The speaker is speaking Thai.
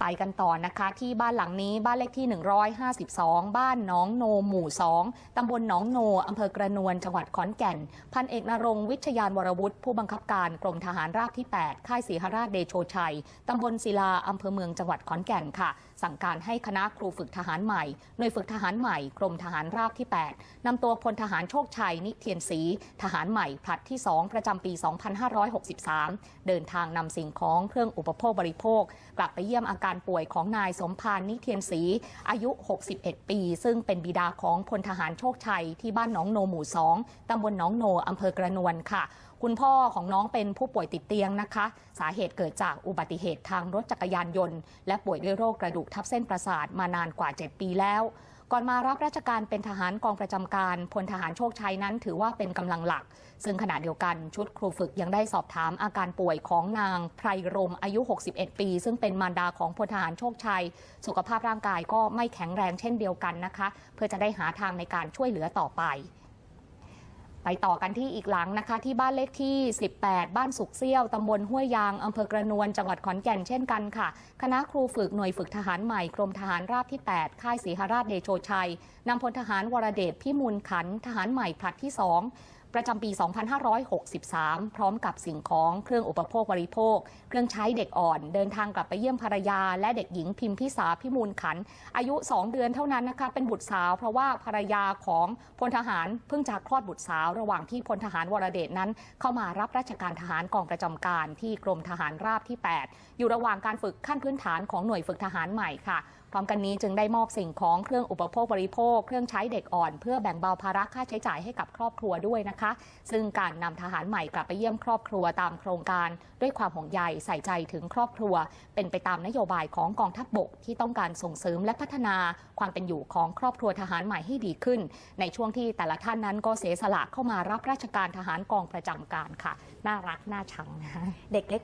ไปกันต่อนะคะ ที่บ้านหลังนี้บ้านเลขที่ 152 บ้านหนองโนหมู่ 2 ตำบลหนองโนอำเภอกระนวนจังหวัดขอนแก่น พันเอกนรงวิชยานวรวุฒิผู้บังคับการกรมทหารราบที่ 8 ค่ายศรีหราชเดโชชัย ตำบลศิลาอำเภอเมืองจังหวัดขอนแก่นค่ะ สั่งการให้คณะครูฝึกทหารใหม่หน่วยฝึกทหารใหม่ กรมทหารราบที่ 8นำตัวพลทหารโชคชัยนิเทียนศรีทหารใหม่ผลัดที่ 2 ประจำปี 2563 เดินทางนำสิ่งของเครื่องอุปโภคบริโภค กลับไปเยี่ยมอาการป่วยของนายสมพานนิเทียนศรีอายุ 61 ปี ซึ่งเป็นบิดาของพลทหารโชคชัยที่บ้านหนองโนหมู่ 2 ตำบลหนองโนอำเภอกระนวนค่ะ คุณพ่อของน้องเป็นผู้ป่วยติดเตียงนะคะ สาเหตุเกิดจากอุบัติเหตุทางรถจักรยานยนต์ และป่วยด้วยโรคกระดูกทับเส้นประสาทมานานกว่า 7 ปีแล้ว ก่อนมารับราชการเป็นทหารกองประจำการพลทหารโชคชัยนั้น ถือว่าเป็นกำลังหลัก ซึ่งขณะเดียวกันชุดครูฝึกยังได้สอบถามอาการป่วยของนางไพรรมอายุ 61 ปี ซึ่งเป็นมารดาของพลทหารโชคชัย สุขภาพร่างกายก็ไม่แข็งแรงเช่นเดียวกันนะคะ เพื่อจะได้หาทางในการช่วยเหลือต่อไป ไปต่อกันที่อีกหลังนะคะ ที่บ้านเลขที่ 18 บ้านสุกเซี่ยวตำบลห้วยยางอำเภอกระนวนจังหวัดขอนแก่นเช่นกันค่ะ คณะครูฝึกหน่วยฝึกทหารใหม่กรมทหารราบที่ 8 ค่ายศรีหราชเดโชชัยนำพลทหารวรเดชพิมูลขันทหารใหม่ผลัดที่ 2 ประจำปี 2563 พร้อมกับสิ่งของเครื่องอุปโภคบริโภค เครื่องใช้เด็กอ่อน เดินทางกลับไปเยี่ยมภรรยา และเด็กหญิงพิมพิสาพิมูลขัน อายุ 2 เดือนเท่านั้นนะคะ เป็นบุตรสาว เพราะว่าภรรยาของพลทหารเพิ่งจะคลอดบุตรสาว ระหว่างที่พลทหารวรเดชนั้น เข้ามารับราชการทหารกองประจำการที่กรมทหารราบที่ 8 อยู่ระหว่างการฝึกขั้นพื้นฐานของหน่วยฝึกทหารใหม่ค่ะ พร้อมกันนี้จึงได้มอบสิ่งของเครื่องอุปโภคบริโภค เครื่องใช้เด็กอ่อน เพื่อแบ่งเบาภาระค่าใช้จ่ายให้กับครอบครัวด้วยนะคะ ซึ่งการนำทหารใหม่กลับไปเยี่ยมครอบครัวตามโครงการ ด้วยความห่วงใยใส่ใจถึงครอบครัว เป็นไปตามนโยบายของกองทัพบกที่ต้องการส่งเสริมและพัฒนาความเป็นอยู่ของครอบครัวทหารใหม่ให้ดีขึ้น ในช่วงที่แต่ละท่านนั้นก็เสียสละเข้ามารับราชการทหารกองประจำการค่ะ น่ารักน่าชังนะเด็กเล็ก